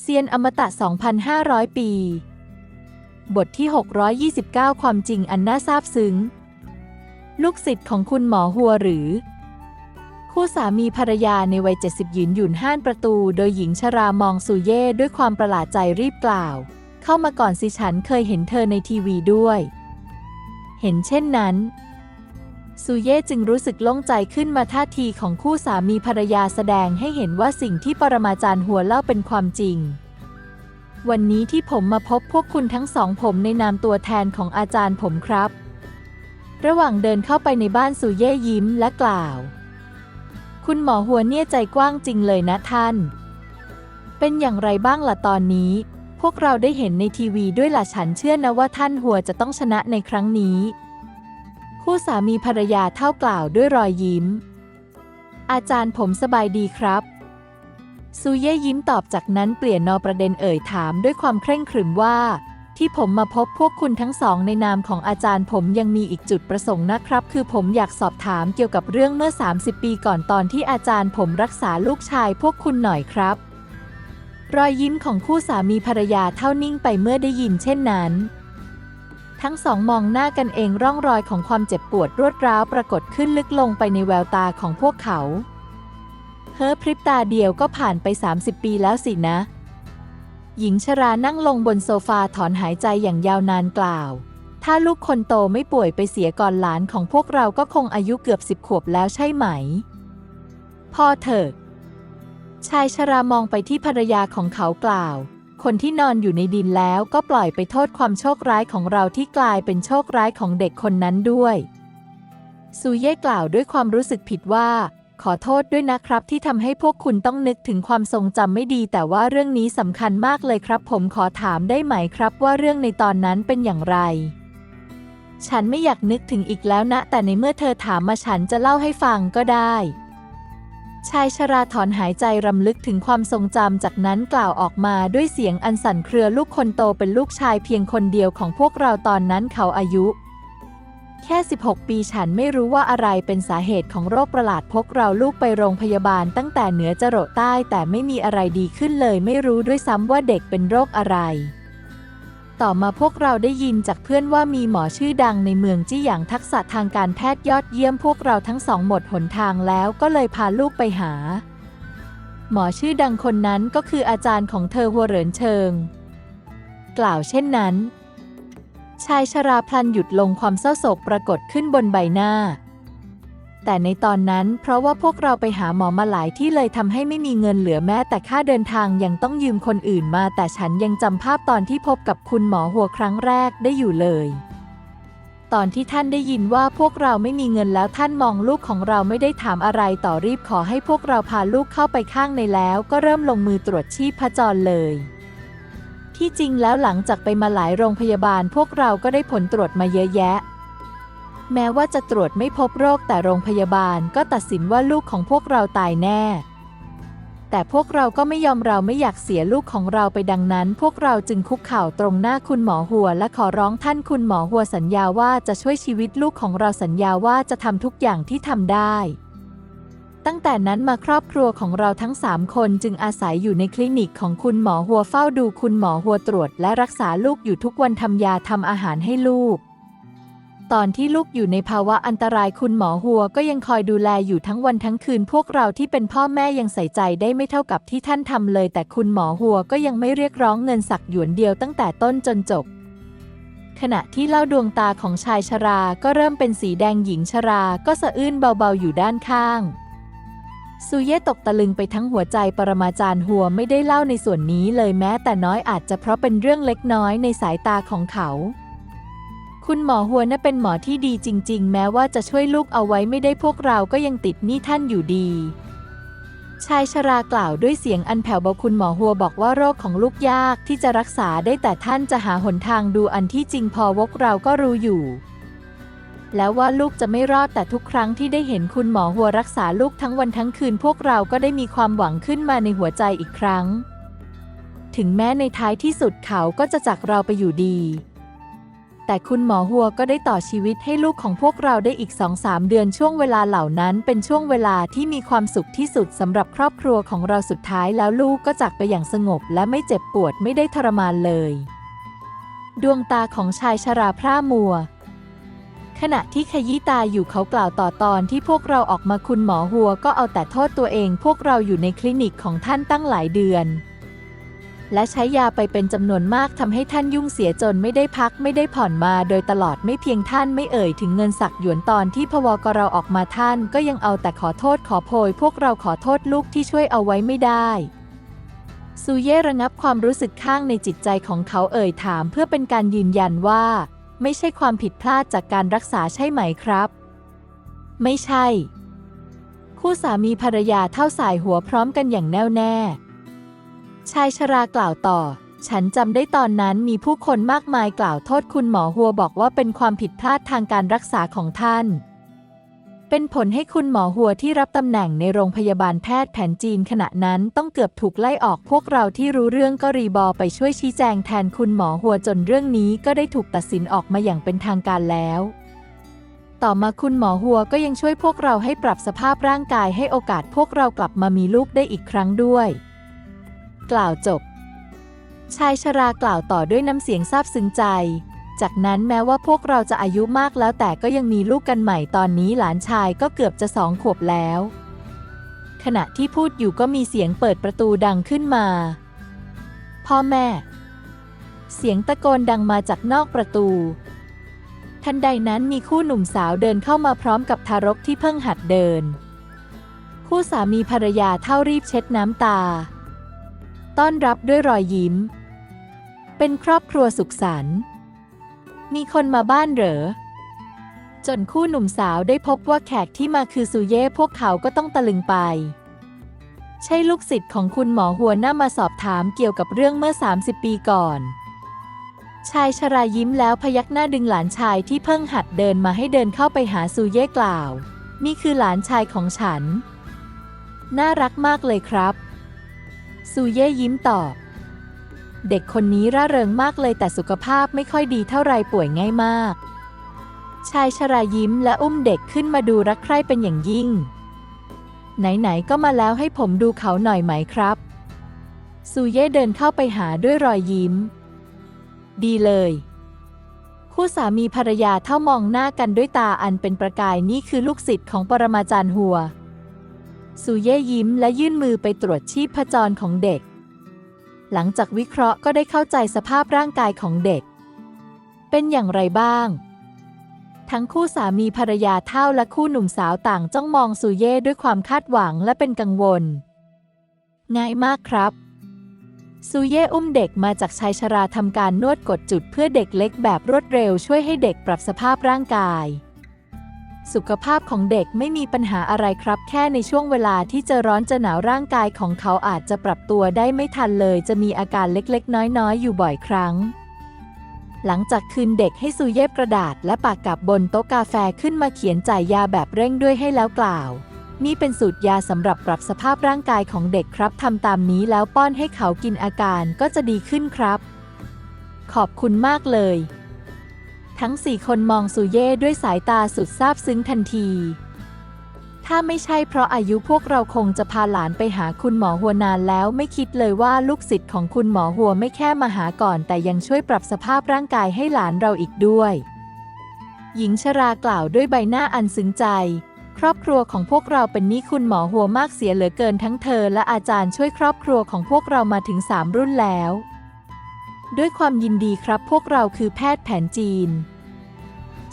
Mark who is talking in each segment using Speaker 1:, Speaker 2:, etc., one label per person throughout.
Speaker 1: เซียนอมตะ 2,500 ปี บทที่ 629 ความจริงอันน่าซาบซึ้ง ลูกศิษย์ของคุณหมอหัวหรือ คู่สามีภรรยาในวัย 70 ยืนหยุ่นห้านประตู โดยหญิงชรามองซูเย่ด้วยความประหลาดใจรีบกล่าว เข้ามาก่อนสิฉันเคยเห็นเธอในทีวีด้วย เห็นเช่นนั้น ซูเย่จึงรู้สึกโล่งใจขึ้นมาท่าทีของคู่สามีภรรยาแสดงให้เห็นว่าสิ่งที่ปรมาจารย์หัวเล่าเป็นความจริง วันนี้ที่ผมมาพบพวกคุณทั้งสองผมในนามตัวแทนของอาจารย์ผมครับ ระหว่างเดินเข้าไปในบ้านซูเย่ยิ้มและกล่าว คุณหมอหัวเนี่ยใจกว้างจริงเลยนะท่าน เป็นอย่างไรบ้างล่ะตอนนี้ พวกเราได้เห็นในทีวีด้วยล่ะฉันเชื่อนะว่าท่านหัวจะต้องชนะในครั้งนี้ คู่สามีภรรยาเท่ากล่าวด้วยรอยยิ้ม อาจารย์ผมสบายดีครับ ซูเย่ยิ้มตอบจากนั้นเปลี่ยนนอประเด็นเอ่ยถามด้วยความเคร่งขรึมว่า ที่ผมมาพบพวกคุณทั้งสองในนามของอาจารย์ผมยังมีอีกจุดประสงค์นะครับ คือผมอยากสอบถามเกี่ยวกับเรื่องเมื่อ 30 ปีก่อนตอนที่อาจารย์ผมรักษาลูกชายพวกคุณหน่อยครับ รอยยิ้มของคู่สามีภรรยาเท่านิ่งไปเมื่อได้ยินเช่นนั้น ทั้งสองมองหน้ากันเองร่องรอยของความเจ็บปวดรวดร้าวปรากฏขึ้นลึกลงไปในแววตาของพวกเขา เฮ้อพริบตาเดียวก็ผ่านไป 30 ปีแล้วสินะ หญิงชรานั่งลงบนโซฟาถอนหายใจอย่างยาวนานกล่าว ถ้าลูกคนโตไม่ป่วยไปเสียก่อนหลานของพวกเราก็คงอายุเกือบสิบขวบแล้วใช่ไหม พ่อเถิดชายชรามองไปที่ภรรยาของเขากล่าว คนที่นอนอยู่ในดินแล้วก็ปล่อยไปโทษความโชคร้ายของเราที่กลายเป็นโชคร้ายของเด็กคนนั้นด้วยซูเย่กล่าวด้วยความรู้สึกผิดว่า ขอโทษด้วยนะครับที่ทำให้พวกคุณต้องนึกถึงความทรงจำไม่ดี แต่ว่าเรื่องนี้สำคัญมากเลยครับ ผมขอถามได้ไหมครับว่าเรื่องในตอนนั้นเป็นอย่างไร ฉันไม่อยากนึกถึงอีกแล้วนะ แต่ในเมื่อเธอถามมาฉันจะเล่าให้ฟังก็ได้ ชายชราถอนหายใจรำลึกถึงความทรงจำจากนั้นกล่าวออกมาด้วยเสียงอันสั่นเครือลูกคนโตเป็นลูกชายเพียงคนเดียวของพวกเราตอนนั้นเขาอายุ แค่ 16 ปีฉันไม่รู้ว่าอะไรเป็นสาเหตุของโรคประหลาดพกเราลูกไปโรงพยาบาลตั้งแต่เหนือจรดใต้แต่ไม่มีอะไรดีขึ้นเลยไม่รู้ด้วยซ้ำว่าเด็กเป็นโรคอะไร ต่อมาพวกเราได้ยินจากเพื่อนว่ามีหมอชื่อดังในเมืองจี้หยางทักษะทางการแพทย์ยอดเยี่ยมพวกเราทั้งสองหมดหนทางแล้วก็เลยพาลูกไปหา หมอชื่อดังคนนั้นก็คืออาจารย์ของเธอหัวเหรินเชิง กล่าวเช่นนั้น ชายชราพลันหยุดลงความเศร้าโศกปรากฏขึ้นบนใบหน้า แต่ในตอนนั้นเพราะว่าพวกเราไปหาหมอมาหลายที่เลยทำให้ไม่มีเงินเหลือแม้แต่ค่าเดินทางยังต้องยืมคนอื่นมา แต่ฉันยังจำภาพตอนที่พบกับคุณหมอหัวครั้งแรกได้อยู่เลย ตอนที่ท่านได้ยินว่าพวกเราไม่มีเงินแล้วท่านมองลูกของเราไม่ได้ถามอะไรต่อรีบขอให้พวกเราพาลูกเข้าไปข้างในแล้ว ก็เริ่มลงมือตรวจชีพจรเลยที่จริงแล้วหลังจากไปมาหลายโรงพยาบาลพวกเราก็ได้ผลตรวจมาเยอะแยะ แม้ว่าจะตรวจไม่พบโรคแต่โรงพยาบาลก็ตัดสินว่าลูกของพวกเราตายแน่ แต่พวกเราก็ไม่ยอมเราไม่อยากเสียลูกของเราไปดังนั้น พวกเราจึงคุกเข่าตรงหน้าคุณหมอหัว และขอร้องท่านคุณหมอหัวสัญญาว่าจะช่วยชีวิตลูกของเราสัญญาว่าจะทำทุกอย่างที่ทำได้ ตั้งแต่นั้นมาครอบครัวของเราทั้งสามคนจึงอาศัยอยู่ในคลินิกของคุณหมอหัวเฝ้าดูคุณหมอหัวตรวจ และรักษาลูกอยู่ทุกวันทำยาทำอาหารให้ลูก ตอนที่ลูกอยู่ในภาวะอันตรายคุณหมอหัวก็ยังคอยดูแลอยู่ทั้งวันทั้งคืน พวกเราที่เป็นพ่อแม่ยังใส่ใจได้ไม่เท่ากับที่ท่านทำเลย แต่คุณหมอหัวก็ยังไม่เรียกร้องเงินสักหยวนเดียวตั้งแต่ต้นจนจบ ขณะที่เล่าดวงตาของชายชราก็เริ่มเป็นสีแดงหญิงชราก็สะอื้นเบาๆอยู่ด้านข้างซูเย่ตกตะลึงไปทั้งหัวใจปรมาจารย์หัวไม่ได้เล่าในส่วนนี้เลยแม้แต่น้อยอาจจะเพราะเป็นเรื่องเล็กน้อยในสายตาของเขา คุณหมอหัวน่ะเป็นหมอที่ดีจริง ๆ แม้ว่าจะช่วยลูกเอาไว้ไม่ได้พวกเราก็ยังติดหนี้ท่านอยู่ดี ชายชรากล่าวด้วยเสียงอันแผ่วเบาคุณหมอหัวบอกว่าโรคของลูกยากที่จะรักษาได้แต่ท่านจะหาหนทางดูอันที่จริงพอวกเราก็รู้อยู่ แล้วว่าลูกจะไม่รอดแต่ทุกครั้งที่ได้เห็นคุณหมอหัวรักษาลูกทั้งวันทั้งคืนพวกเราก็ได้มีความหวังขึ้นมาในหัวใจอีกครั้ง ถึงแม้ในท้ายที่สุดเขาก็จะจากเราไปอยู่ดี แต่คุณหมอหัวก็ได้ต่อชีวิตให้ลูกของพวกเราได้อีก 2-3 เดือนช่วงเวลาเหล่านั้น เป็นช่วงเวลาที่มีความสุขที่สุดสำหรับครอบครัวของเราสุดท้ายแล้วลูกก็จากไปอย่างสงบ และไม่เจ็บปวดไม่ได้ทรมานเลย ดวงตาของชายชราพร่ามัว ขณะที่ขยี้ตาอยู่เขากล่าวต่อตอนที่พวกเราออกมาคุณหมอหัวก็เอาแต่โทษตัวเอง พวกเราอยู่ในคลินิกของท่านตั้งหลายเดือน และใช้ยาไปเป็นจำนวนมากทำให้ท่านยุ่งเสียจนไม่ได้พักไม่ได้ผ่อนมาโดยตลอดไม่เพียงท่านไม่เอ่ยถึงเงินสักหยวนตอนที่พวกเราออกมาท่านก็ยังเอาแต่ขอโทษขอโพยพวกเราขอโทษลูกที่ช่วยเอาไว้ไม่ได้ซูเย่ระงับความรู้สึกข้างในจิตใจของเขาเอ่ยถามเพื่อเป็นการยืนยันว่า ไม่ใช่ความผิดพลาดจากการรักษาใช่ไหมครับ ไม่ใช่ คู่สามีภรรยาเท่าสายหัวพร้อมกันอย่างแน่วแน่ ชายชรากล่าวต่อ ฉันจำได้ตอนนั้นมีผู้คนมากมายกล่าวโทษคุณหมอหัวบอกว่าเป็นความผิดพลาดทางการรักษาของท่าน เป็นผลให้คุณหมอหัวที่รับตำแหน่งในโรงพยาบาลแพทย์แผนจีนขณะนั้นต้องเกือบถูกไล่ออกพวกเราที่รู้เรื่องก็รีบอไปช่วยชี้แจงแทนคุณหมอหัวจนเรื่องนี้ก็ได้ถูกตัดสินออกมาอย่างเป็นทางการแล้วต่อมาคุณหมอหัวก็ยังช่วยพวกเราให้ปรับสภาพร่างกายให้โอกาสพวกเรากลับมามีลูกได้อีกครั้งด้วย กล่าวจบ ชายชรากล่าวต่อด้วยน้ำเสียงซาบซึ้งใจ จากนั้นแม้ว่าพวกเราจะอายุมากแล้วแต่ก็ยังมีลูกกันใหม่ตอนนี้หลานชายก็เกือบจะสองขวบแล้ว ขณะที่พูดอยู่ก็มีเสียงเปิดประตูดังขึ้นมา พ่อแม่ เสียงตะโกนดังมาจากนอกประตู ทันใดนั้นมีคู่หนุ่มสาวเดินเข้ามาพร้อมกับทารกที่เพิ่งหัดเดิน คู่สามีภรรยาเท่ารีบเช็ดน้ำตา ต้อนรับด้วยรอยยิ้ม เป็นครอบครัวสุขสันต์ มีคนมาบ้านเหรอ จนคู่หนุ่มสาวได้พบว่าแขกที่มาคือซูเย่พวกเขาก็ต้องตะลึงไป ใช่ลูกศิษย์ของคุณหมอหัวหน้ามาสอบถามเกี่ยวกับเรื่องเมื่อ 30 ปีก่อน ชายชรายิ้มแล้วพยักหน้าดึงหลานชายที่เพิ่งหัดเดินมาให้เดินเข้าไปหาซูเย่กล่าว นี่คือหลานชายของฉัน น่ารักมากเลยครับ ซูเย่ยิ้มตอบ เด็กคนนี้ร่าเริงมากเลยแต่สุขภาพไม่ค่อยดีเท่าไรป่วยง่ายมาก ชายชรายิ้มและอุ้มเด็กขึ้นมาดูรักใคร่เป็นอย่างยิ่ง ไหน ๆ ก็มาแล้วให้ผมดูเขาหน่อยไหมครับซูเย่เดินเข้าไปหาด้วยรอยยิ้ม ดีเลย คู่สามีภรรยาเท่ามองหน้ากันด้วยตาอันเป็นประกายนี่คือลูกศิษย์ของปรมาจารย์หัว ซูเย่ยิ้มและยื่นมือไปตรวจชีพจรของเด็ก หลังจากวิเคราะห์ก็ได้เข้าใจสภาพร่างกายของเด็ก เป็นอย่างไรบ้าง ทั้งคู่สามีภรรยาเท่าและคู่หนุ่มสาวต่างจ้องมองซูเย่ด้วยความคาดหวังและเป็นกังวล ง่ายมากครับ ซูเย่อุ้มเด็กมาจากชายชราทำการนวดกดจุดเพื่อเด็กเล็กแบบรวดเร็วช่วยให้เด็กปรับสภาพร่างกาย สุขภาพของเด็กไม่มีปัญหาอะไรครับ แค่ในช่วงเวลาที่จะร้อนจะหนาวร่างกายของเขาอาจจะปรับตัวได้ไม่ทันเลย จะมีอาการเล็กๆ น้อยๆ อยู่บ่อยครั้ง หลังจากคืนเด็กให้ซูเย็บกระดาษ และปากกับบนโต๊ะกาแฟขึ้นมาเขียนจ่ายยาแบบเร่งด้วยให้แล้วกล่าว นี่เป็นสูตรยาสำหรับปรับสภาพร่างกายของเด็กครับทำตามนี้แล้วป้อนให้เขากินอาการก็จะดีขึ้นครับ ขอบคุณมากเลย ทั้งสี่คนมองซูเย่ด้วยสายตาสุดซาบซึ้งทันที ถ้าไม่ใช่เพราะอายุพวกเราคงจะพาหลานไปหาคุณหมอหัวนานแล้วไม่คิดเลยว่าลูกศิษย์ของคุณหมอหัวไม่แค่มาหาก่อน แต่ยังช่วยปรับสภาพร่างกายให้หลานเราอีกด้วย หญิงชรากล่าวด้วยใบหน้าอันซึ้งใจ ครอบครัวของพวกเราเป็นหนี้คุณหมอหัวมากเสียเหลือเกินทั้งเธอ และอาจารย์ช่วยครอบครัวของพวกเรามาถึงสามรุ่นแล้ว ด้วยความยินดีครับพวกเราคือแพทย์แผนจีน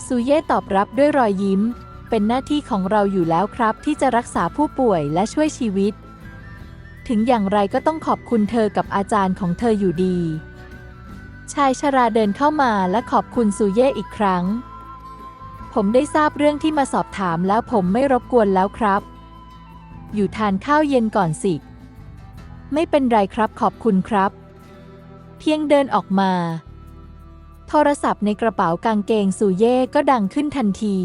Speaker 1: ซูเย่ตอบรับด้วยรอยยิ้ม เป็นหน้าที่ของเราอยู่แล้วครับที่จะรักษาผู้ป่วยและช่วยชีวิต ถึงอย่างไรก็ต้องขอบคุณเธอกับอาจารย์ของเธออยู่ดี ชายชราเดินเข้ามาและขอบคุณซูเย่อีกครั้ง ผมได้ทราบเรื่องที่มาสอบถามแล้วผมไม่รบกวนแล้วครับ อยู่ทานข้าวเย็นก่อนสิ ไม่เป็นไรครับขอบคุณครับ พียงเดินออกมา โทรศัพท์ในกระเป๋ากางเกงซูเย่ก็ดังขึ้นทันที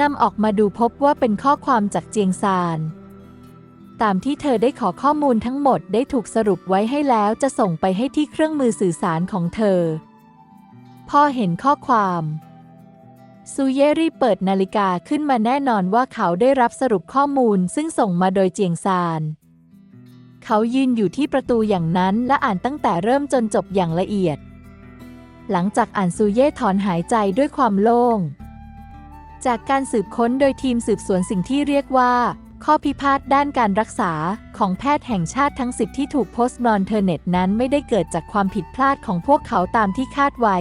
Speaker 1: นำออกมาดูพบว่าเป็นข้อความจากเจียงซาน ตามที่เธอได้ขอข้อมูลทั้งหมดได้ถูกสรุปไว้ให้แล้วจะส่งไปให้ที่เครื่องมือสื่อสารของเธอพ่อเห็นข้อความซูเย่รีเปิดนาฬิกาขึ้นมาแน่นอนว่าเขาได้รับสรุปข้อมูลซึ่งส่งมาโดยเจียงซาน เขายืนอยู่ที่ประตูอย่างนั้นและอ่านตั้งแต่เริ่มจนจบอย่างละเอียด หลังจากอ่านซูเย่ถอนหายใจด้วยความโล่ง จากการสืบค้นโดยทีมสืบสวนสิ่งที่เรียกว่า ข้อพิพาทด้านการรักษาของแพทย์แห่งชาติทั้งสิบที่ถูกโพสต์บนเทอร์เน็ตนั้นไม่ได้เกิดจากความผิดพลาดของพวกเขาตามที่คาดไว้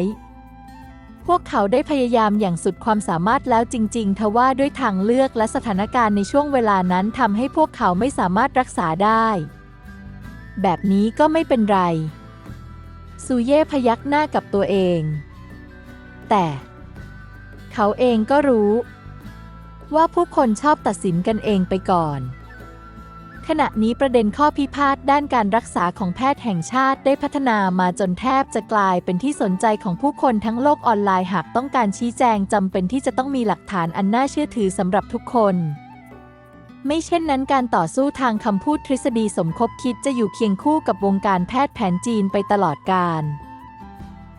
Speaker 1: พวกเขาได้พยายามอย่างสุดความสามารถแล้วจริงๆทว่าด้วยทางเลือกและสถานการณ์ในช่วงเวลานั้นทำให้พวกเขาไม่สามารถรักษาได้ แบบนี้ก็ไม่เป็นไร ซูเย่พยักหน้ากับตัวเอง แต่ เขาเองก็รู้ ว่าผู้คนชอบตัดสินกันเองไปก่อน ขณะนี้ประเด็นข้อพิพาทด้านการรักษาของแพทย์แห่งชาติได้พัฒนามาจนแทบจะกลายเป็นที่สนใจของผู้คนทั้งโลกออนไลน์หากต้องการชี้แจงจำเป็นที่จะต้องมีหลักฐานอันน่าเชื่อถือสำหรับทุกคน ไม่เช่นนั้นการต่อสู้ทางคำพูดทฤษฎีสมคบคิดจะอยู่เคียงคู่กับวงการแพทย์แผนจีนไปตลอดกาล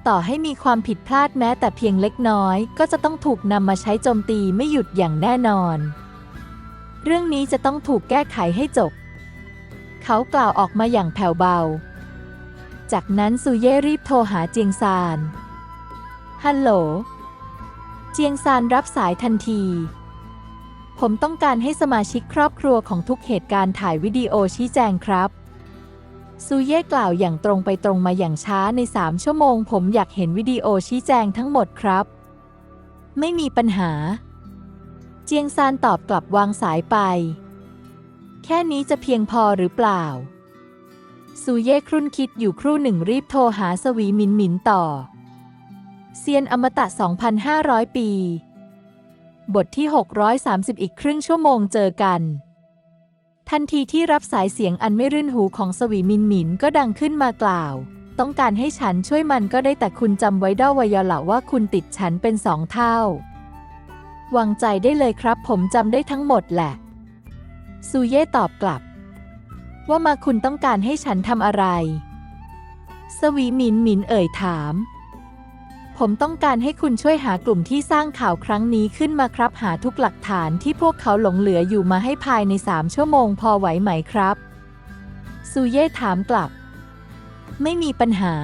Speaker 1: ต่อให้มีความผิดพลาดแม้แต่เพียงเล็กน้อย ก็จะต้องถูกนำมาใช้โจมตีไม่หยุดอย่างแน่นอน เรื่องนี้จะต้องถูกแก้ไขให้จบ เขากล่าวออกมาอย่างแผ่วเบา จากนั้นซูเย่รีบโทรหาเจียงซาน ฮัลโหล เจียงซานรับสายทันที ผมต้องการให้สมาชิกครอบครัวของทุกเหตุการณ์ถ่ายวิดีโอชี้แจงครับ ซูเย่กล่าวอย่างตรงไปตรงมาอย่างช้าในสามชั่วโมง ผมอยากเห็นวิดีโอชี้แจงทั้งหมดครับ ไม่มีปัญหา เจียงซานตอบกลับวางสายไป แค่นี้จะเพียงพอหรือเปล่า ซูเย่ครุ่นคิดอยู่ครู่หนึ่งรีบโทรหาสวีมินหมินต่อ เซียนอมตะ 2,500 ปี บทที่ 630 อีกครึ่งชั่วโมงเจอกัน ทันทีที่รับสายเสียงอันไม่รื่นหูของสวีมินหมินก็ดังขึ้นมากล่าว ต้องการให้ฉันช่วยมันก็ได้แต่คุณจำไว้ด้อวยละว่าคุณติดฉันเป็นสองเท่าวางใจได้เลยครับ ผมจำได้ทั้งหมดแหละ ซูเย่ตอบกลับ ว่ามาคุณต้องการให้ฉันทำอะไร สวีมินหมินเอ่ยถาม ผมต้องการให้คุณช่วยหากลุ่มที่สร้างข่าวครั้งนี้ขึ้นมาครับ หาทุกหลักฐานที่พวกเขาหลงเหลืออยู่มาให้ภายในสามชั่วโมงพอไหวไหมครับซูเย่ถามกลับ ไม่มีปัญหา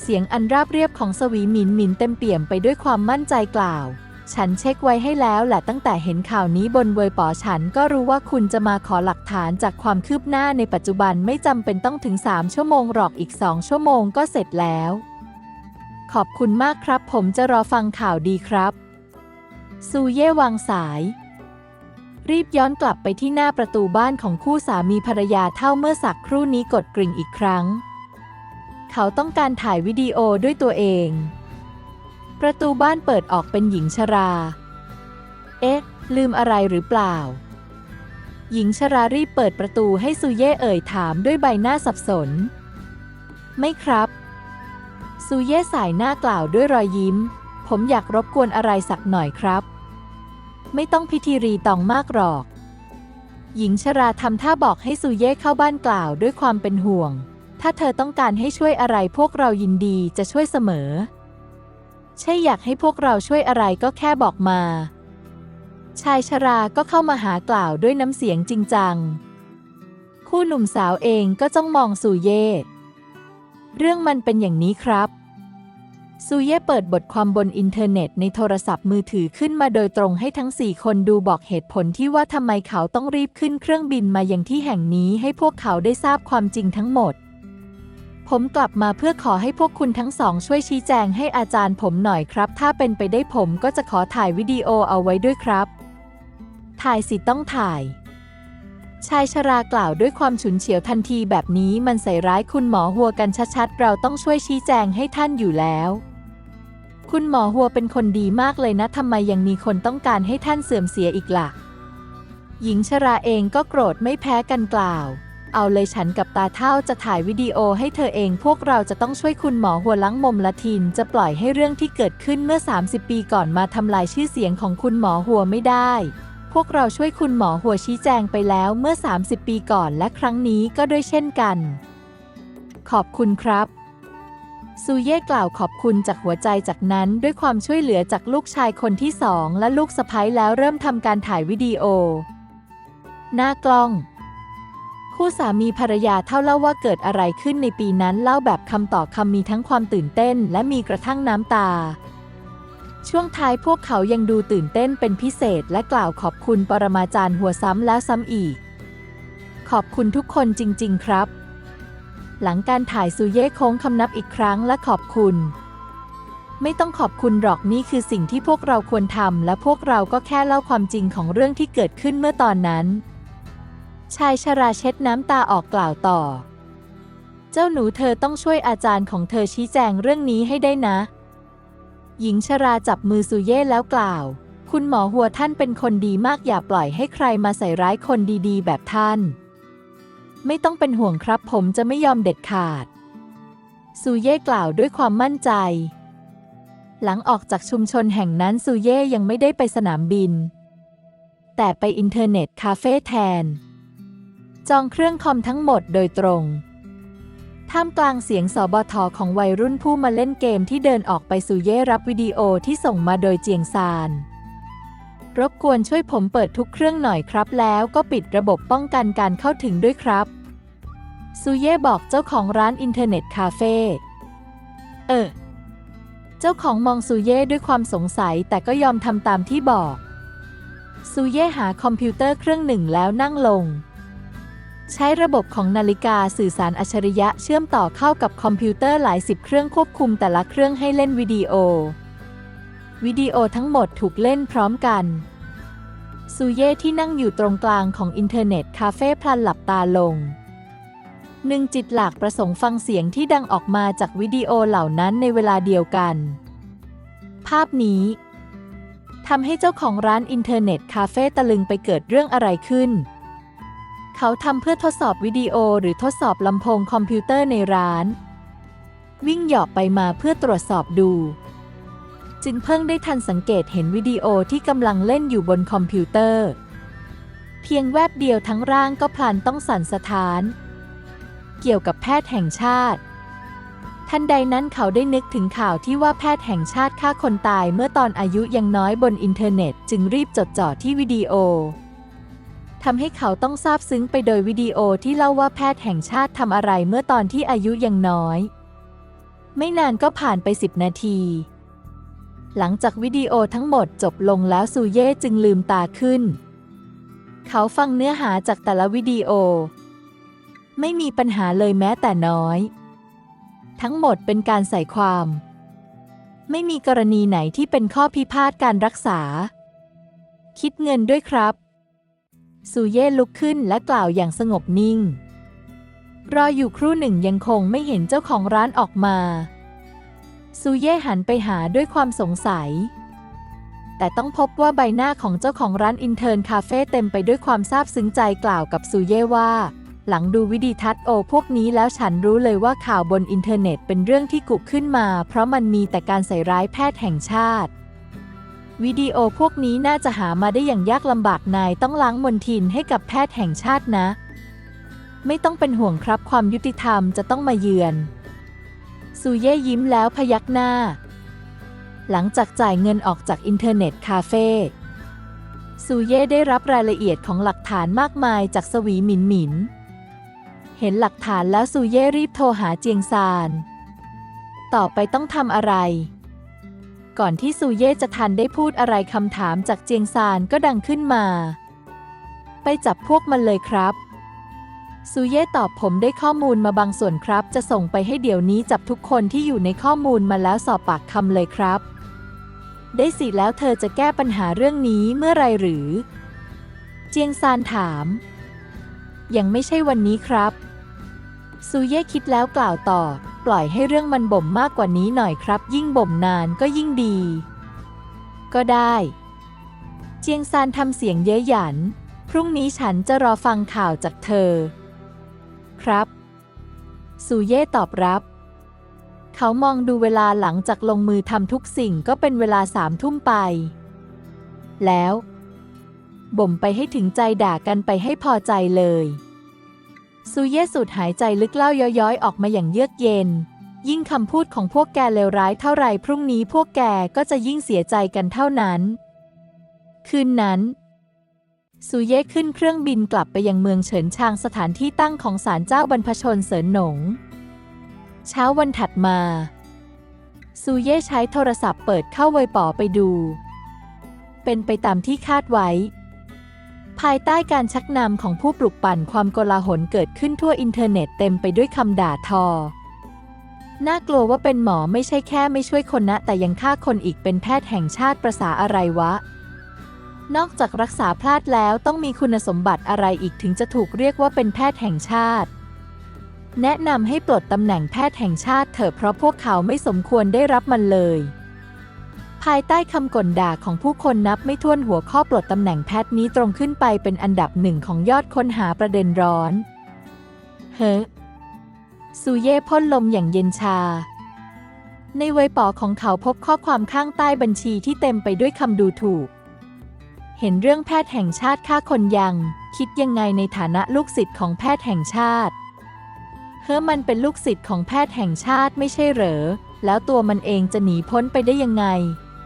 Speaker 1: เสียงอันราบเรียบของสวีหมินหมินเต็มเปี่ยมไปด้วยความมั่นใจกล่าว ฉันเช็คไว้ให้แล้วแหละตั้งแต่เห็นข่าวนี้บนเวยปอฉันก็รู้ว่าคุณจะมาขอหลักฐานจากความคืบหน้าในปัจจุบันไม่จำเป็นต้องถึง 3 ชั่วโมงหรอกอีก 2 ชั่วโมงก็เสร็จแล้ว ขอบคุณมากครับ ผมจะรอฟังข่าวดีครับ ซูเย่วางสาย รีบย้อนกลับไปที่หน้าประตูบ้านของคู่สามีภรรยาเท่าเมื่อสักครู่นี้กดกริ่งอีกครั้ง เขาต้องการถ่ายวิดีโอด้วยตัวเอง ประตูบ้านเปิดออกเป็นหญิงชรา เอ๊ะ ลืมอะไรหรือเปล่า หญิงชรารีบเปิดประตูให้ซูเย่เอ่ยถามด้วยใบหน้าสับสน ไม่ครับ ซูเย่สายหน้ากล่าวด้วยรอยยิ้ม ผมอยากรบกวนอะไรสักหน่อยครับ ไม่ต้องพิธีรีตองมากหรอก หญิงชราทำท่าบอกให้ซูเย่เข้าบ้านกล่าวด้วยความเป็นห่วง ถ้าเธอต้องการให้ช่วยอะไรพวกเรายินดีจะช่วยเสมอ ใช่อยากให้พวกเราช่วยอะไรก็แค่บอกมา ชายชราก็เข้ามาหากล่าวด้วยน้ำเสียงจริงจัง คู่หนุ่มสาวเองก็จ้องมองซูเย่เรื่องมันเป็นอย่างนี้ครับ ซูเย่เปิดบทความบนอินเทอร์เน็ตในโทรศัพท์มือถือขึ้นมาโดยตรงให้ทั้งสี่คนดูบอกเหตุผลที่ว่าทำไมเขาต้องรีบขึ้นเครื่องบินมายังที่แห่งนี้ให้พวกเขาได้ทราบความจริงทั้งหมด ผมกลับมาเพื่อขอให้พวกคุณทั้งสองช่วยชี้แจงให้อาจารย์ผมหน่อยครับ ถ้าเป็นไปได้ผมก็จะขอถ่ายวิดีโอเอาไว้ด้วยครับ ถ่ายสิต้องถ่าย ชายชรากล่าวด้วยความฉุนเฉียวทันทีแบบนี้มันใส่ร้ายคุณหมอหัวกันชัดๆ เราต้องช่วยชี้แจงให้ท่านอยู่แล้ว คุณหมอหัวเป็นคนดีมากเลยนะทำไมยังมีคนต้องการให้ท่านเสื่อมเสียอีกล่ะ หญิงชราเองก็โกรธไม่แพ้กันกล่าว เอาเลยฉันกับตาเท่าจะถ่ายวิดีโอให้เธอเองพวกเราจะต้องช่วยคุณหมอหัวล้างมมละทิน จะปล่อยให้เรื่องที่เกิดขึ้นเมื่อ 30 ปีก่อนมาทำลายชื่อเสียงของคุณหมอหัวไม่ได้ พวกเราช่วยคุณหมอหัวชี้แจงไปแล้วเมื่อ 30 ปีก่อนและครั้งนี้ก็ด้วยเช่นกัน ขอบคุณครับ ซูเย่กล่าวขอบคุณจากหัวใจจากนั้นด้วยความช่วยเหลือจากลูกชายคนที่สองและลูกสะใภ้แล้วเริ่มทำการถ่ายวิดีโอ หน้ากล้อง คู่สามีภรรยาเท่าเล่าว่าเกิดอะไรขึ้นในปีนั้นเล่าแบบคำต่อคำมีทั้งความตื่นเต้น และมีกระทั่งน้ำตา ช่วงท้ายพวกเขายังดูตื่นเต้นเป็นพิเศษและกล่าวขอบคุณปรมาจารย์หัวซ้ำแล้วซ้ำอีก ขอบคุณทุกคนจริง ๆ ครับ หลังการถ่ายซูเย่โค้งคำนับอีกครั้งและขอบคุณ ไม่ต้องขอบคุณหรอกนี่คือสิ่งที่พวกเราควรทำและพวกเราก็แค่เล่าความจริงของเรื่องที่เกิดขึ้นเมื่อตอนนั้น ชายชราเช็ดน้ำตาออกกล่าวต่อ เจ้าหนูเธอต้องช่วยอาจารย์ของเธอชี้แจงเรื่องนี้ให้ได้นะ หญิงชราจับมือซูเย่แล้วกล่าว คุณหมอหัวท่านเป็นคนดีมากอย่าปล่อยให้ใครมาใส่ร้ายคนดีๆ แบบท่าน ไม่ต้องเป็นห่วงครับผมจะไม่ยอมเด็ดขาด ซูเย่กล่าวด้วยความมั่นใจ หลังออกจากชุมชนแห่งนั้นซูเย่ยังไม่ได้ไปสนามบิน แต่ไปอินเทอร์เน็ตคาเฟ่แทน จองเครื่องคอมทั้งหมดโดยตรง ท่ามกลางเสียงสบทของวัยรุ่นผู้มาเล่นเกมที่เดินออกไปสู่เย่รับวิดีโอที่ส่งมาโดยเจียงซาน รบกวนช่วยผมเปิดทุกเครื่องหน่อยครับ แล้วก็ปิดระบบป้องกันการเข้าถึงด้วยครับซูเย่บอกเจ้าของร้านอินเทอร์เน็ตคาเฟ่เออ เจ้าของมองซูเย่ด้วยความสงสัยแต่ก็ยอมทำตามที่บอกซูเย่หาคอมพิวเตอร์เครื่องหนึ่งแล้วนั่งลง ใช้ระบบของนาฬิกาสื่อสารอัจฉริยะเชื่อมต่อเข้ากับคอมพิวเตอร์หลายสิบเครื่องควบคุมแต่ละเครื่องให้เล่นวิดีโอ วิดีโอทั้งหมดถูกเล่นพร้อมกัน ซูเย่ที่นั่งอยู่ตรงกลางของอินเทอร์เน็ตคาเฟ่พลันหลับตาลงหนึ่งจิตหลากประสงค์ฟังเสียงที่ดังออกมาจากวิดีโอเหล่านั้นในเวลาเดียวกัน ภาพนี้ทำให้เจ้าของร้านอินเทอร์เน็ตคาเฟ่ตะลึงไปเกิดเรื่องอะไรขึ้น เขาทำเพื่อทดสอบวิดีโอหรือทดสอบลำโพงคอมพิวเตอร์ในร้าน วิ่งหยาะไปมาเพื่อตรวจสอบดู จึงเพิ่งได้ทันสังเกตเห็นวิดีโอที่กำลังเล่นอยู่บนคอมพิวเตอร์ เพียงแวบเดียวทั้งร่างก็พลันต้องสั่นสะท้าน เกี่ยวกับแพทย์แห่งชาติ ทันใดนั้นเขาได้นึกถึงข่าวที่ว่าแพทย์แห่งชาติฆ่าคนตายเมื่อตอนอายุยังน้อยบนอินเทอร์เน็ต จึงรีบจดจ่อที่วิดีโอ ทำให้เขาต้องซาบซึ้งไปโดยวิดีโอที่เล่าว่าแพทย์แห่งชาติทำอะไรเมื่อตอนที่อายุยังน้อย ไม่นานก็ผ่านไปสิบนาที หลังจากวิดีโอทั้งหมดจบลงแล้วซูเย่จึงลืมตาขึ้น เขาฟังเนื้อหาจากแต่ละวิดีโอ ไม่มีปัญหาเลยแม้แต่น้อย ทั้งหมดเป็นการใส่ความ ไม่มีกรณีไหนที่เป็นข้อพิพาทการรักษา คิดเงินด้วยครับ ซูเย่ลุกขึ้นและกล่าวอย่างสงบนิ่ง รออยู่ครู่หนึ่งยังคงไม่เห็นเจ้าของร้านออกมา ซูเย่หันไปหาด้วยความสงสัย แต่ต้องพบว่าใบหน้าของเจ้าของร้านอินเทอร์นคาเฟ่เต็มไปด้วยความซาบซึ้งใจกล่าวกับซูเย่ว่า หลังดูวิดีทัศน์โอพวกนี้แล้วฉันรู้เลยว่าข่าวบนอินเทอร์เน็ตเป็นเรื่องที่กุขึ้นมา เพราะมันมีแต่การใส่ร้ายแพทย์แห่งชาติ วิดีโอพวกนี้น่าจะหามาได้อย่างยากลำบากนายต้องล้างมนทินให้กับแพทย์แห่งชาตินะ ไม่ต้องเป็นห่วงครับความยุติธรรมจะต้องมาเยือนซูเย่ยิ้มแล้วพยักหน้า หลังจากจ่ายเงินออกจากอินเทอร์เน็ตคาเฟ่ซูเย่ได้รับรายละเอียดของหลักฐานมากมายจากสวีหมินหมิน เห็นหลักฐานแล้วซูเย่รีบโทรหาเจียงซาน ต่อไปต้องทำอะไร ก่อนที่ซูเย่จะทันได้พูดอะไรคำถามจากเจียงซานก็ดังขึ้นมา ไปจับพวกมันเลยครับ ซูเย่ตอบผมได้ข้อมูลมาบางส่วนครับ จะส่งไปให้เดี๋ยวนี้จับทุกคนที่อยู่ในข้อมูลมาแล้วสอบปากคำเลยครับ ได้สิแล้วเธอจะแก้ปัญหาเรื่องนี้เมื่อไรหรือ เจียงซานถาม ยังไม่ใช่วันนี้ครับ ซูเย่คิดแล้วกล่าวต่อ ปล่อยให้เรื่องมันบ่มมากกว่านี้หน่อยครับ ยิ่งบ่มนานก็ยิ่งดี ก็ได้ เจียงซานทำเสียงเย้ยหยัน พรุ่งนี้ฉันจะรอฟังข่าวจากเธอ ครับซูเย่ตอบรับ เขามองดูเวลาหลังจากลงมือทำทุกสิ่งก็เป็นเวลาสามทุ่มไป แล้ว บ่มไปให้ถึงใจด่ากันไปให้พอใจเลย ซูเย่สูดหายใจลึกเล่าย้อยๆ ออกมาอย่างเยือกเย็น ยิ่งคำพูดของพวกแกเลวร้ายเท่าไหร่พรุ่งนี้พวกแกก็จะยิ่งเสียใจกันเท่านั้น คืนนั้นซูเย่ขึ้นเครื่องบินกลับไปยังเมืองเฉินชางสถานที่ตั้งของศาลเจ้าบรรพชนเสรินหนง เช้าวันถัดมาซูเย่ใช้โทรศัพท์เปิดเข้าไวป๋อไปดู เป็นไปตามที่คาดไว้ ภายใต้การชักนำของผู้ปลุกปั่นความโกลาหลเกิดขึ้นทั่วอินเทอร์เน็ตเต็มไปด้วยคำด่าทอ น่ากลัวว่าเป็นหมอไม่ใช่แค่ไม่ช่วยคนนะ แต่ยังฆ่าคนอีกเป็นแพทย์แห่งชาติประษาอะไรวะ นอกจากรักษาพลาดแล้วต้องมีคุณสมบัติอะไรอีกถึงจะถูกเรียกว่าเป็นแพทย์แห่งชาติ แนะนำให้ปลดตำแหน่งแพทย์แห่งชาติเถอะเพราะพวกเขาไม่สมควรได้รับมันเลย ภายใต้คำก่นด่าของผู้คนนับไม่ถ้วนหัวข้อปลดตำแหน่งแพทย์นี้ตรงขึ้นไปเป็นอันดับหนึ่งของยอดค้นหาประเด็นร้อน เฮ้ซูเย่พ่นลมอย่างเย็นชา ในไวปอของเขาพบข้อความข้างใต้บัญชีที่เต็มไปด้วยคำดูถูก เห็นเรื่องแพทย์แห่งชาติฆ่าคนยัง คิดยังไงในฐานะลูกศิษย์ของแพทย์แห่งชาติ เฮ้มันเป็นลูกศิษย์ของแพทย์แห่งชาติไม่ใช่เหรอ แล้วตัวมันเองจะหนีพ้นไปได้ยังไง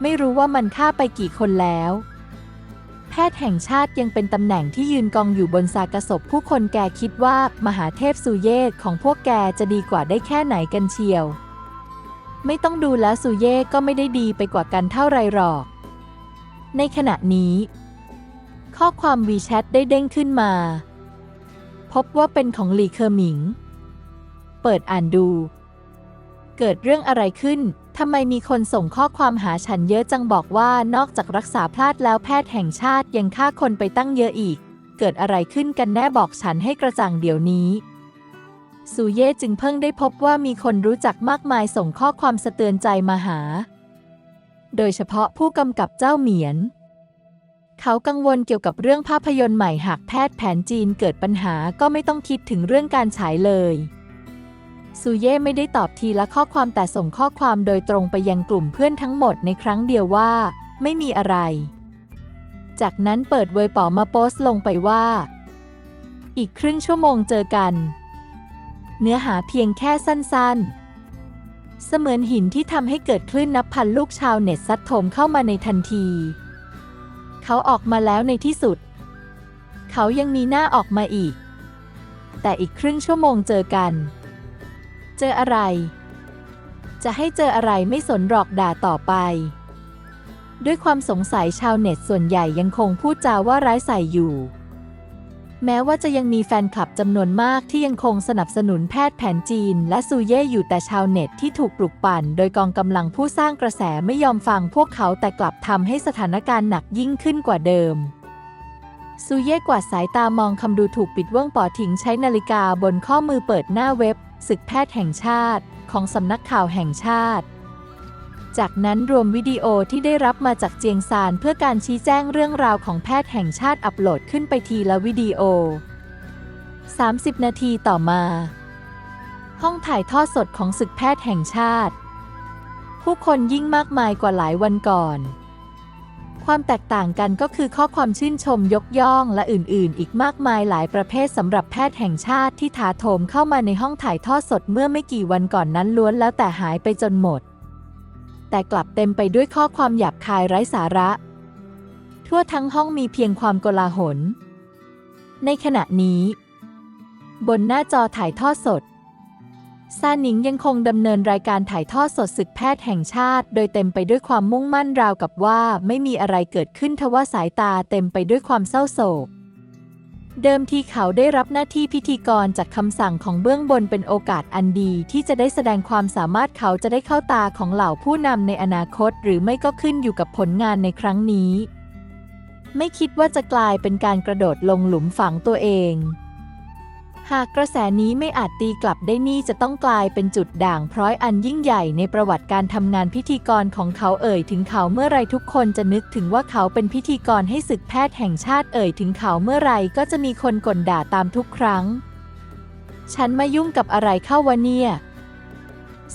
Speaker 1: ไม่รู้ว่ามันฆ่าไปกี่คนแล้ว แพทย์แห่งชาติยังเป็นตำแหน่งที่ยืนกองอยู่บนซากศพผู้คนแกคิดว่ามหาเทพสุเยศของพวกแกจะดีกว่าได้แค่ไหนกันเชียว ไม่ต้องดูแลสุเย่ก็ไม่ได้ดีไปกว่ากันเท่าไรหรอก ในขณะนี้ ข้อความวีแชทได้เด้งขึ้นมา พบว่าเป็นของหลีเคอร์หมิง เปิดอ่านดู เกิดเรื่องอะไรขึ้น ทำไมมีคนส่งข้อความหาฉันเยอะจังบอกว่านอกจากรักษาพลาดแล้วแพทย์แห่งชาติยังฆ่าคนไปตั้งเยอะอีก เกิดอะไรขึ้นกันแน่บอกฉันให้กระจ่างเดี๋ยวนี้ซูเย่จึงเพิ่งได้พบว่ามีคนรู้จักมากมายส่งข้อความสะเตือนใจมาหา โดยเฉพาะผู้กำกับเจ้าเหมียน เขากังวลเกี่ยวกับเรื่องภาพยนตร์ใหม่หากแพทย์แผนจีนเกิดปัญหาก็ไม่ต้องคิดถึงเรื่องการฉายเลย ซูเย่ไม่ได้ตอบทีละข้อความแต่ส่งข้อความโดยตรงไปยังกลุ่มเพื่อนทั้งหมดในครั้งเดียวว่า ไม่มีอะไร จากนั้นเปิดเวยป๋อมาโพสต์ลงไปว่า อีกครึ่งชั่วโมงเจอกัน เนื้อหาเพียงแค่สั้นๆ เสมือนหินที่ทำให้เกิดคลื่นนับพันลูกชาวเน็ตซัดโถมเข้ามาในทันที เขาออกมาแล้วในที่สุด เขายังมีหน้าออกมาอีก แต่อีกครึ่งชั่วโมงเจอกัน เจออะไร จะให้เจออะไรไม่สนหรอกด่าต่อไป ด้วยความสงสัยชาวเน็ตส่วนใหญ่ยังคงพูดจาว่าร้ายใส่อยู่ แม้ว่าจะยังมีแฟนคลับจำนวนมากที่ยังคงสนับสนุนแพทย์แผนจีน และซูเย่อยู่แต่ชาวเน็ตที่ถูกปลุกปั่น โดยกองกำลังผู้สร้างกระแสไม่ยอมฟังพวกเขาแต่กลับทำให้สถานการณ์หนักยิ่งขึ้นกว่าเดิมซูเย่กวาดสายตามองคำดูถูกปิดเว่งปอถิงใช้นาฬิกาบนข้อมือเปิดหน้าเว็บ ศึกแพทย์แห่งชาติของสำนักข่าวแห่งชาติ จากนั้นรวมวิดีโอที่ได้รับมาจากเจียงซานเพื่อการชี้แจ้งเรื่องราวของแพทย์แห่งชาติอัปโหลดขึ้นไปทีละวิดีโอ 30 นาทีต่อมา ห้องถ่ายทอดสดของศึกแพทย์แห่งชาติ ผู้คนยิ่งมากมายกว่าหลายวันก่อน ความแตกต่างกันก็คือข้อความชื่นชมยกย่องและอื่นๆ อีกมากมายหลายประเภทสำหรับแพทย์แห่งชาติที่ถาโถมเข้ามาในห้องถ่ายทอดสดเมื่อไม่กี่วันก่อนนั้นล้วนแล้วแต่หายไปจนหมด แต่กลับเต็มไปด้วยข้อความหยาบคายไร้สาระ ทั่วทั้งห้องมีเพียงความโกลาหล ในขณะนี้ บนหน้าจอถ่ายทอดสด ซาหนิงยังคงดำเนินรายการถ่ายทอดสดศึกแพทย์แห่งชาติ โดยเต็มไปด้วยความมุ่งมั่นราวกับว่าไม่มีอะไรเกิดขึ้นทว่าสายตาเต็มไปด้วยความเศร้าโศก เดิมทีเขาได้รับหน้าที่พิธีกรจากคำสั่งของเบื้องบนเป็นโอกาสอันดีที่จะได้แสดงความสามารถเขาจะได้เข้าตาของเหล่าผู้นำในอนาคต หรือไม่ก็ขึ้นอยู่กับผลงานในครั้งนี้ ไม่คิดว่าจะกลายเป็นการกระโดดลงหลุมฝังตัวเอง หากกระแสนี้ไม่อาจตีกลับได้นี่จะต้องกลายเป็นจุดด่างพร้อยอันยิ่งใหญ่ในประวัติการทำงานพิธีกรของเขาเอ่ยถึงเขาเมื่อไรทุกคนจะนึกถึงว่าเขาเป็นพิธีกรให้ศึกแพทย์แห่งชาติเอ่ยถึงเขาเมื่อไรก็จะมีคนก่นด่าตามทุกครั้ง ฉันมายุ่งกับอะไรเข้าวะเนี่ย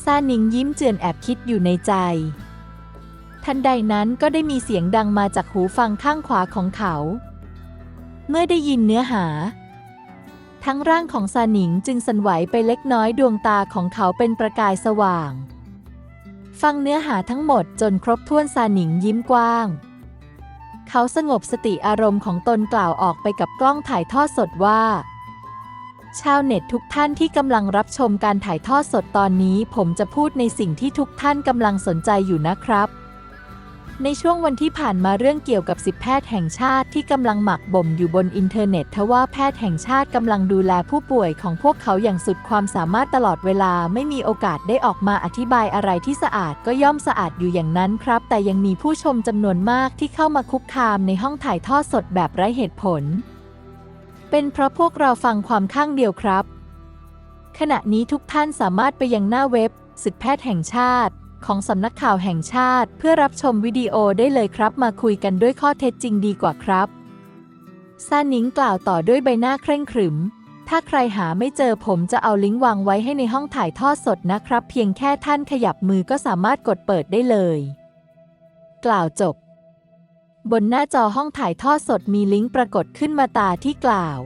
Speaker 1: ซาหนิงยิ้มเจือนแอบคิดอยู่ในใจ ทันใดนั้นก็ได้มีเสียงดังมาจากหูฟังข้างขวาของเขา เมื่อได้ยินเนื้อหา ทั้งร่างของซาหนิงจึงสั่นไหวไปเล็กน้อยดวงตาของเขาเป็นประกายสว่าง ฟังเนื้อหาทั้งหมดจนครบถ้วนซาหนิงยิ้มกว้าง เขาสงบสติอารมณ์ของตนกล่าวออกไปกับกล้องถ่ายทอดสดว่า ชาวเน็ตทุกท่านที่กำลังรับชมการถ่ายทอดสดตอนนี้ ผมจะพูดในสิ่งที่ทุกท่านกำลังสนใจอยู่นะครับ ในช่วงวันที่ผ่านมาเรื่องเกี่ยวกับสิบแพทย์แห่งชาติที่กำลังหมักบ่มอยู่บนอินเทอร์เน็ตทว่าแพทย์แห่งชาติกำลังดูแลผู้ป่วยของพวกเขาอย่างสุดความสามารถตลอดเวลาไม่มีโอกาสได้ออกมาอธิบายอะไรที่สะอาดก็ย่อมสะอาดอยู่อย่างนั้นครับ แต่ยังมีผู้ชมจำนวนมากที่เข้ามาคุกคามในห้องถ่ายทอดสดแบบไร้เหตุผล เป็นเพราะพวกเราฟังความข้างเดียวครับ ขณะนี้ทุกท่านสามารถไปยังหน้าเว็บศึกแพทย์แห่งชาติ ของสำนักข่าวแห่งชาติ เพื่อรับชมวิดีโอได้เลยครับ มาคุยกันด้วยข้อเท็จจริงดีกว่าครับซานิงกล่าวต่อด้วยใบหน้าเคร่งขรึม ถ้าใครหาไม่เจอผมจะเอาลิงก์วางไว้ให้ในห้องถ่ายทอดสดนะครับ เพียงแค่ท่านขยับมือก็สามารถกดเปิดได้เลย กล่าวจบ บนหน้าจอห้องถ่ายทอดสดมีลิงก์ปรากฏขึ้นมาตาที่กล่าว